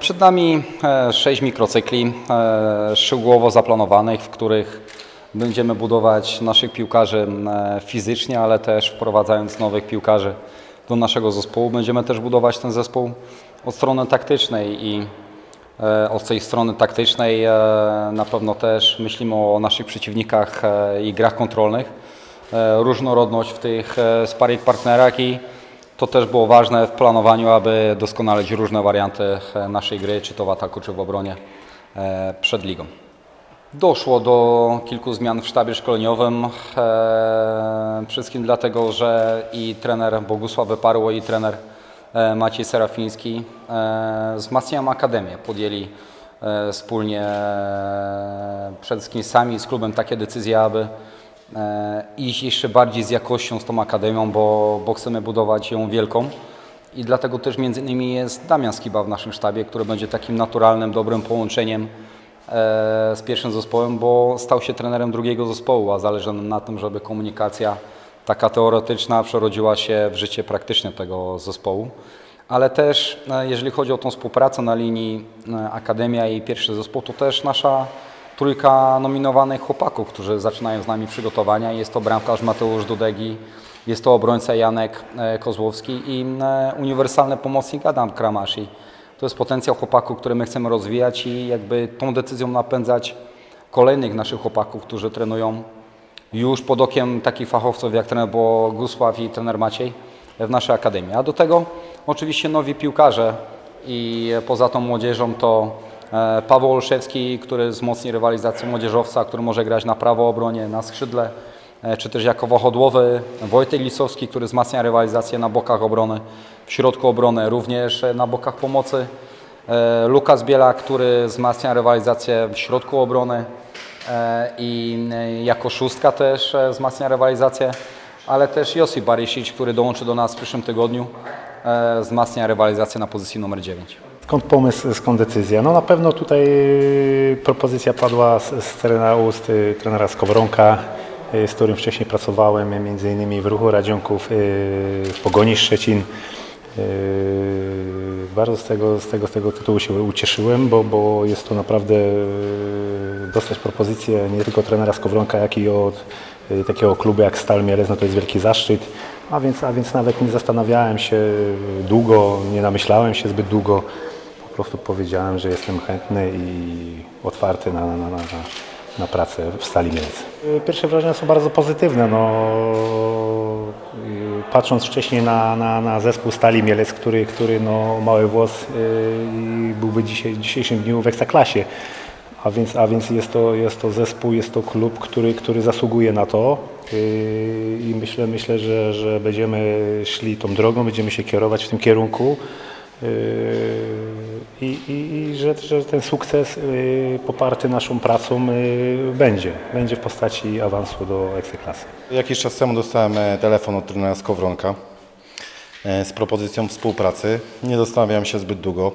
Przed nami e, sześć mikrocykli e, szczegółowo zaplanowanych, w których będziemy budować naszych piłkarzy e, fizycznie, ale też wprowadzając nowych piłkarzy do naszego zespołu. Będziemy też budować ten zespół od strony taktycznej i od tej strony taktycznej na pewno też myślimy o naszych przeciwnikach i grach kontrolnych. Różnorodność w tych sparring partnerach i to też było ważne w planowaniu, aby doskonalić różne warianty e, naszej gry, czy to w ataku, czy w obronie e, przed ligą. Doszło do kilku zmian w sztabie szkoleniowym. E, wszystkim dlatego, że i trener Bogusław Wyparło i trener e, Maciej Serafiński wzmacniają Akademię. Podjęli wspólnie przede wszystkim sami z klubem takie decyzje, aby iść jeszcze bardziej z jakością z tą Akademią, bo, bo chcemy budować ją wielką. I dlatego też między innymi jest Damian Skiba w naszym sztabie, który będzie takim naturalnym, dobrym połączeniem e, z pierwszym zespołem, bo stał się trenerem drugiego zespołu, a zależy nam na tym, żeby komunikacja taka teoretyczna przerodziła się w życie praktyczne tego zespołu. Ale też e, jeżeli chodzi o tą współpracę na linii e, Akademia i pierwszy zespół, to też nasza trójka nominowanych chłopaków, którzy zaczynają z nami przygotowania. Jest to bramkarz Mateusz Dudegi, jest to obrońca Janek e, Kozłowski i e, uniwersalny pomocnik Adam Kramashi. To jest potencjał chłopaków, który my chcemy rozwijać i jakby tą decyzją napędzać kolejnych naszych chłopaków, którzy trenują już pod okiem takich fachowców jak trener Bogusław i trener Maciej w naszej akademii. A do tego oczywiście nowi piłkarze i poza tą młodzieżą to e, Paweł Olszewski, który wzmocni rywalizację młodzieżowca, który może grać na prawo obronie, na skrzydle, e, czy też jako wachodłowy Wojtek Lisowski, który wzmacnia rywalizację na bokach obrony, w środku obrony, również e, na bokach pomocy. E, Lukas Biela, który wzmacnia rywalizację w środku obrony e, i e, jako szóstka też e, wzmacnia rywalizację, ale też Josip Barysic, który dołączy do nas w przyszłym tygodniu, e, wzmacnia rywalizację na pozycji numer 9. Skąd pomysł, skąd decyzja? No na pewno tutaj y, propozycja padła z, z trenera ust y, trenera Skowronka, y, z którym wcześniej pracowałem, y, między innymi w Ruchu Radzionków, w Pogoni Szczecin. Bardzo z tego, z tego, z tego tytułu się ucieszyłem, bo, bo jest to naprawdę dostać propozycję nie tylko trenera Skowronka, jak i od takiego klubu jak Stal Mielec, no to jest wielki zaszczyt. A więc, a więc nawet nie zastanawiałem się długo, nie namyślałem się zbyt długo. Prostu powiedziałem, że jestem chętny i otwarty na, na, na, na, pracę w Stali Mielec. Y, Pierwsze wrażenia są bardzo pozytywne. No, y, patrząc wcześniej na, na, na zespół Stali Mielec, który, który no, mały włos y, i byłby dzisiaj, w dzisiejszym dniu w Ekstraklasie. A więc, a więc jest, to, jest to zespół, jest to klub, który, który zasługuje na to yy, i myślę, myślę że, że będziemy szli tą drogą, będziemy się kierować w tym kierunku yy, i, i, i że, że ten sukces yy, poparty naszą pracą yy, będzie, będzie w postaci awansu do Ekstraklasy. Jakiś czas temu dostałem e, telefon od trenera Skowronka e, z propozycją współpracy. Nie zastanawiałem się zbyt długo.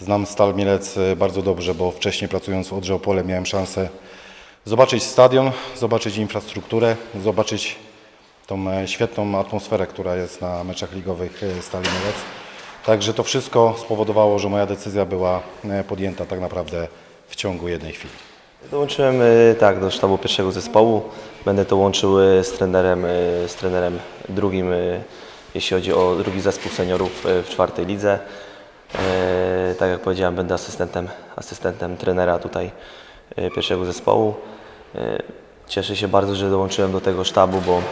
Znam Stal Mielec e, bardzo dobrze, bo wcześniej pracując w Odrze Opole miałem szansę zobaczyć stadion, zobaczyć infrastrukturę, zobaczyć tą e, świetną atmosferę, która jest na meczach ligowych e, Stali Mielec. Także to wszystko spowodowało, że moja decyzja była e, podjęta tak naprawdę w ciągu jednej chwili. Dołączyłem y, tak do sztabu pierwszego zespołu. Będę to łączył y, z trenerem, z trenerem drugim, jeśli chodzi o drugi zespół seniorów w czwartej lidze. Tak jak powiedziałem, będę asystentem, asystentem trenera tutaj pierwszego zespołu. Cieszę się bardzo, że dołączyłem do tego sztabu, bo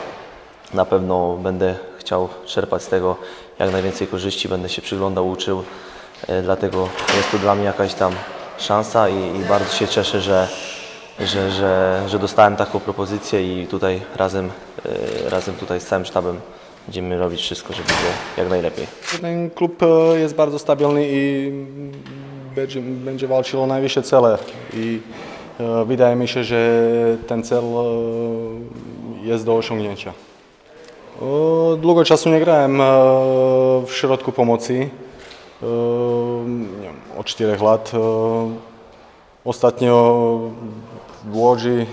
na pewno będę chciał czerpać z tego jak najwięcej korzyści, będę się przyglądał, uczył. E, Dlatego jest to dla mnie jakaś tam szansa i, i bardzo się cieszę, że, że, że, że dostałem taką propozycję i tutaj razem, e, razem tutaj z całym sztabem będziemy robić wszystko, żeby było jak najlepiej. Ten klub e, jest bardzo stabilny i będzie, będzie walczył o najwyższe cele i wydaje mi się, że ten cel jest do osiągnięcia. E, Długo czasu nie grałem e, w środku pomocy, e, nie wiem, od 4 lat. Ostatnio w Łodzi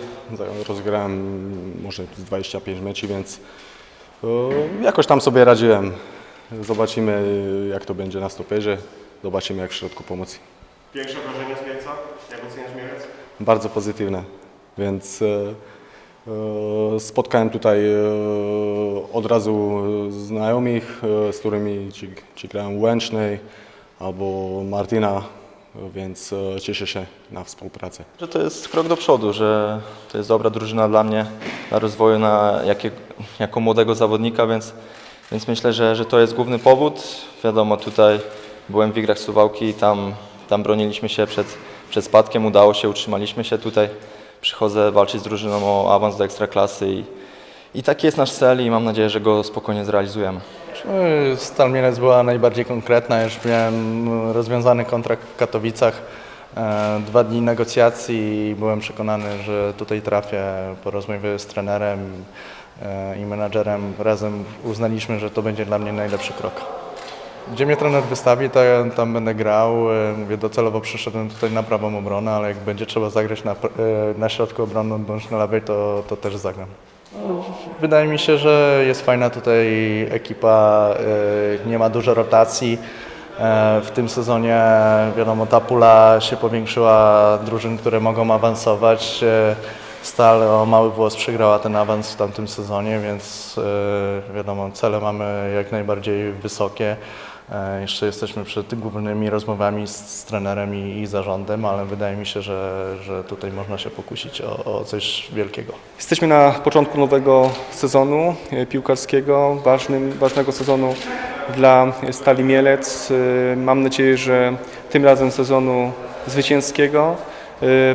rozgrałem może z 25 meczy, więc jakoś tam sobie radziłem. Zobaczymy jak to będzie na stoperze. zobaczymy jak w środku pomocy. Pierwsze wrażenie z Mielca? Jak oceniasz Mielec? Bardzo pozytywne, więc spotkałem tutaj e, od razu znajomych, e, z którymi ci, ci grałem Łęcznej albo Martina, więc e, cieszę się na współpracę. Że to jest krok do przodu, że to jest dobra drużyna dla mnie na rozwoju na jakie, jako młodego zawodnika, więc, więc myślę, że, że to jest główny powód. Wiadomo, tutaj byłem w Igrach Suwałki, tam, tam broniliśmy się przed, przed spadkiem, udało się, utrzymaliśmy się tutaj. Przychodzę walczyć z drużyną o awans do Ekstraklasy i, i taki jest nasz cel i mam nadzieję, że go spokojnie zrealizujemy. Stal Mielec była najbardziej konkretna. Już miałem rozwiązany kontrakt w Katowicach. E, Dwa dni negocjacji i byłem przekonany, że tutaj trafię po rozmowie z trenerem e, i menadżerem. Razem uznaliśmy, że to będzie dla mnie najlepszy krok. Gdzie mnie trener wystawi, to ja tam będę grał. E, Mówię, docelowo przyszedłem tutaj na prawą obronę, ale jak będzie trzeba zagrać na, e, na środku obrony bądź na lewej, to, to też zagram. Wydaje mi się, że jest fajna tutaj ekipa, e, nie ma dużo rotacji. W tym sezonie, wiadomo, ta pula się powiększyła drużyn, które mogą awansować. Stal o mały włos przegrała ten awans w tamtym sezonie, więc wiadomo, cele mamy jak najbardziej wysokie. E, Jeszcze jesteśmy przed głównymi rozmowami z, z trenerem i, i zarządem, ale wydaje mi się, że, że tutaj można się pokusić o, o coś wielkiego. Jesteśmy na początku nowego sezonu e, piłkarskiego, ważnym, ważnego sezonu dla Stali Mielec. E, Mam nadzieję, że tym razem sezonu zwycięskiego,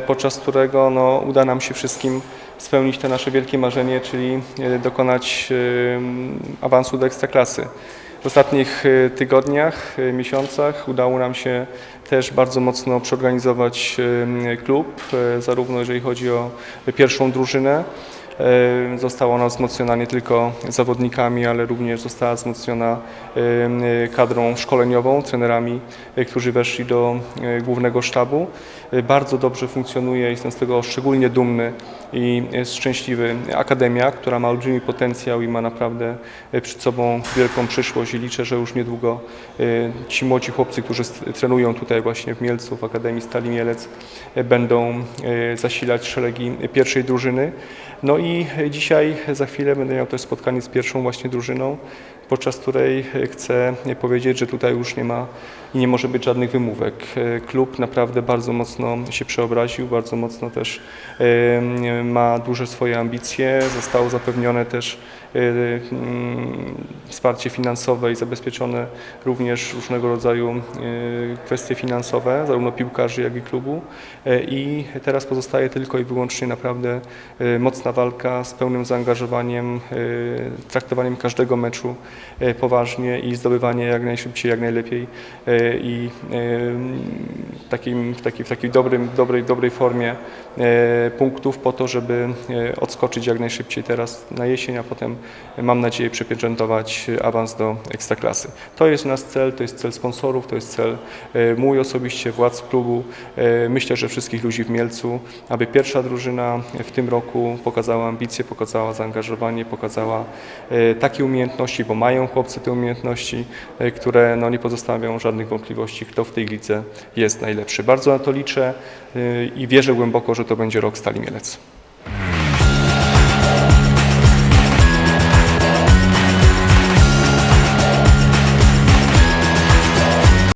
podczas którego no, uda nam się wszystkim spełnić te nasze wielkie marzenie, czyli dokonać awansu do Ekstraklasy. W ostatnich e, tygodniach, e, miesiącach udało nam się też bardzo mocno przeorganizować e, klub, zarówno jeżeli chodzi o pierwszą drużynę. Została ona wzmocniona nie tylko zawodnikami, ale również została wzmocniona kadrą szkoleniową, trenerami, e, którzy weszli do e, głównego sztabu. E, Bardzo dobrze funkcjonuje, jestem z tego szczególnie dumny i szczęśliwy Akademia, która ma olbrzymi potencjał i ma naprawdę przed sobą wielką przyszłość i liczę, że już niedługo ci młodzi chłopcy, którzy trenują tutaj właśnie w Mielcu, w Akademii Stali Mielec, będą zasilać szeregi pierwszej drużyny. No i dzisiaj za chwilę będę miał też spotkanie z pierwszą właśnie drużyną, podczas której chcę powiedzieć, że tutaj już nie ma i nie może być żadnych wymówek. E, Klub naprawdę bardzo mocno się przeobraził, bardzo mocno też ma duże swoje ambicje. Zostało zapewnione też e, mm, wsparcie finansowe i zabezpieczone również różnego rodzaju e, kwestie finansowe, zarówno piłkarzy, jak i klubu. I teraz pozostaje tylko i wyłącznie naprawdę mocna walka z pełnym zaangażowaniem, traktowaniem każdego meczu poważnie i zdobywanie jak najszybciej, jak najlepiej i e, takim, w, takiej, w takiej dobrym, dobrej, dobrej formie e, punktów po to, żeby e, odskoczyć jak najszybciej teraz na jesień, a potem mam nadzieję przypieczętować awans do Ekstraklasy. To jest nasz cel, to jest cel sponsorów, to jest cel mój osobiście, władz klubu. Myślę, że wszystkich ludzi w Mielcu, aby pierwsza drużyna w tym roku pokazała ambicje, pokazała zaangażowanie, pokazała takie umiejętności, bo mają chłopcy te umiejętności, które no, nie pozostawią żadnych wątpliwości, kto w tej lidze jest najlepszy. Bardzo na to liczę e, i wierzę głęboko, że to będzie rok Stali Mielec.